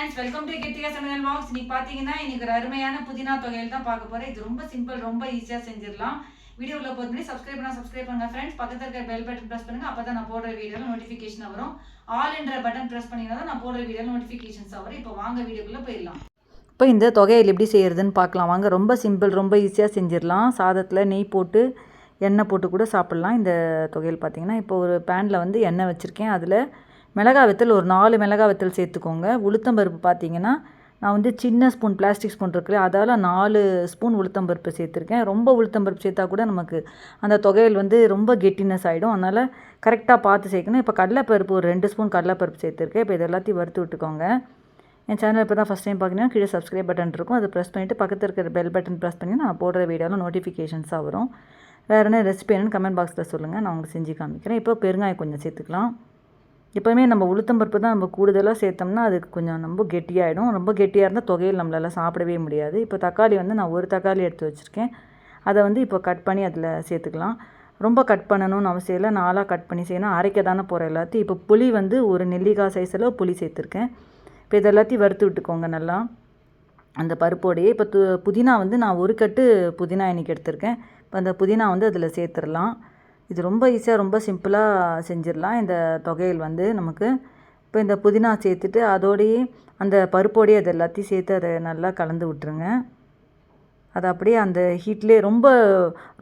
Friends welcome to Kiruthika சமையல் box இன்னைக்கு பார்த்தீங்கன்னா இன்னைக்கு ஒரு அருமையான புதினா தொகையில் தான் பார்க்க போகிறேன் இது ரொம்ப சிம்பிள் ரொம்ப ஈஸியாக செஞ்சிடலாம். வீடியோவில் போது முன்னாடி சப்ஸ்கிரைப் பண்ணால் சப்ஸ்கிரைப் பண்ணுங்க ஃப்ரெண்ட்ஸ் பக்கத்தில் இருக்கிற பெல் பட்டன் ப்ரெஸ் பண்ணுங்க அப்போ தான் நான் போடுற வீடியோவில் நோட்டிஃபிகேஷன் வரும். ஆல் என்ற பட்டன் ப்ரெஸ் பண்ணிங்கன்னா தான் நான் போடுற வீடியோவில் நோட்டிஃபிகேஷன்ஸ் வரும். இப்போ வாங்க வீடியோக்குள்ளே போயிடலாம். இப்போ இந்த தொகையில் எப்படி செய்கிறதுன்னு பார்க்கலாம். வாங்க ரொம்ப சிம்பிள் ரொம்ப ஈஸியாக செஞ்சிடலாம். சாதத்தில் நெய் போட்டு எண்ணெய் போட்டு கூட சாப்பிட்லாம். இந்த தொகையில் பார்த்தீங்கன்னா இப்போ ஒரு பேனில் வந்து எண்ணெய் வச்சுருக்கேன். அதில் மிளகா வத்தல் ஒரு நாலு மிளகா வத்தல் சேர்த்துக்கோங்க. உளுத்தம்பருப்பு பார்த்தீங்கன்னா நான் வந்து சின்ன ஸ்பூன் பிளாஸ்டிக் ஸ்பூன் இருக்குல்ல அதால் நாலு ஸ்பூன் உளுத்தம்பருப்பு சேர்த்துருக்கேன். ரொம்ப உளுத்தம்பருப்பு சேர்த்தா கூட நமக்கு அந்த தொகையில் வந்து ரொம்ப கெட்டினஸ் ஆகிடும் அதனால் கரெக்டாக பார்த்து சேர்க்கணும். இப்போ கடலைப்பருப்பு ஒரு ரெண்டு ஸ்பூன் கடலைப்பருப்பு சேர்த்துருக்கேன். இப்போ இது எல்லாத்தையும் வறுத்து விட்டுக்கோங்க. என் சேனல் இப்போ தான் ஃபஸ்ட் டைம் பார்க்குறீங்கன்னா கீழே சப்ஸ்கிரைப் பட்டன் இருக்கும். அதை ப்ரெஸ் பண்ணிவிட்டு பக்கத்தில் இருக்கிற பெல் பட்டன் ப்ரெஸ் பண்ணி நான் போடுற வீடியோவில் நோட்டிஃபிகேஷன்ஸாக வரும். வேறு என்ன ரெசிபி என்னென்னு கமெண்ட் பாக்ஸில் சொல்லுங்கள் நான் உங்களுக்கு செஞ்சு காமிக்கிறேன். இப்போ பெருங்காயம் கொஞ்சம் சேர்த்துக்கலாம். எப்போவுமே நம்ம உளுத்தம்பருப்பு தான் நம்ம கூடுதலாக சேர்த்தோம்னா அதுக்கு கொஞ்சம் ரொம்ப கெட்டியாகிடும் ரொம்ப கெட்டியாக இருந்தால் தொகையில் நம்மளால் சாப்பிடவே முடியாது. இப்போ தக்காளி வந்து நான் ஒரு தக்காளி எடுத்து வச்சுருக்கேன். அதை வந்து இப்போ கட் பண்ணி அதில் சேர்த்துக்கலாம். ரொம்ப கட் பண்ணணும்னு அவசியம் இல்லை. நாளாக கட் பண்ணி செய்யணும். அரைக்க தானே போகிற எல்லாத்தையும். இப்போ புளி வந்து ஒரு நெல்லிக்காய் சைஸில் புளி சேர்த்துருக்கேன். இப்போ இது எல்லாத்தையும் வறுத்து விட்டுக்கோங்க நல்லா. அந்த பருப்போடையே இப்போ து புதினா வந்து நான் ஒரு கட்டு புதினா இன்றைக்கி எடுத்திருக்கேன். இப்போ அந்த புதினா வந்து அதில் சேர்த்துடலாம். இது ரொம்ப ஈஸியாக ரொம்ப சிம்பிளாக செஞ்சிடலாம். இந்த தொகையில் வந்து நமக்கு இப்போ இந்த புதினா சேர்த்துட்டு அதோடையே அந்த பருப்போடையே அது எல்லாத்தையும் சேர்த்து அதை நல்லா கலந்து விட்டுருங்க. அது அப்படியே அந்த ஹீட்லேயே ரொம்ப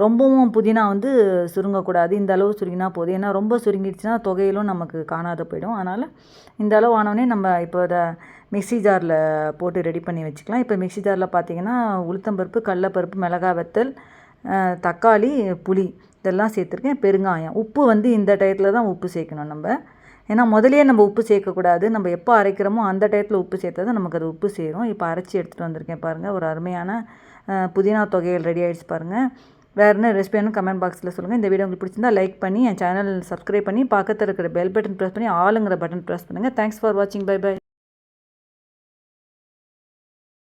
ரொம்பவும் புதினா வந்து சுருங்கக்கூடாது. இந்த அளவு சுருங்கினா போதும். ஏன்னா ரொம்ப சுருங்கிடுச்சுன்னா தொகையிலும் நமக்கு காணாத போயிடும். அதனால் இந்த அளவு ஆனோடனே நம்ம இப்போ அதை மிக்ஸி ஜாரில் போட்டு ரெடி பண்ணி வச்சுக்கலாம். இப்போ மிக்ஸி ஜாரில் பார்த்தீங்கன்னா உளுத்தம்பருப்பு கடலப்பருப்பு மிளகா வத்தல் தக்காளி புளி இதெல்லாம் சேர்த்துருக்கேன். பெருங்காயம். உப்பு வந்து இந்த டயத்தில் தான் உப்பு சேர்க்கணும் நம்ம. ஏன்னா முதலே நம்ம உப்பு சேர்க்கக்கூடாது. நம்ம எப்போ அரைக்கிறோமோ அந்த டயத்தில் உப்பு சேர்த்தா தான் நமக்கு அது உப்பு சேரும். இப்போ அரைச்சி எடுத்துகிட்டு வந்திருக்கேன் பாருங்கள் ஒரு அருமையான புதினா தொகையில் ரெடி ஆகிடுச்சு பாருங்கள் வேறு என்ன ரெசிபி வேணும் கமெண்ட் பாக்ஸில் சொல்லுங்கள் இந்த வீடியோ உங்களுக்கு பிடிச்சிருந்தா லைக் பண்ணி என் சேனல் சப்ஸ்கிரைப் பண்ணி பக்கத்தில் இருக்கிற பெல் பட்டன் ப்ரெஸ் பண்ணி ஆளுங்கிற பட்டன் ப்ரெஸ் பண்ணுங்கள் தேங்க்ஸ் ஃபார் வாட்சிங் பை பை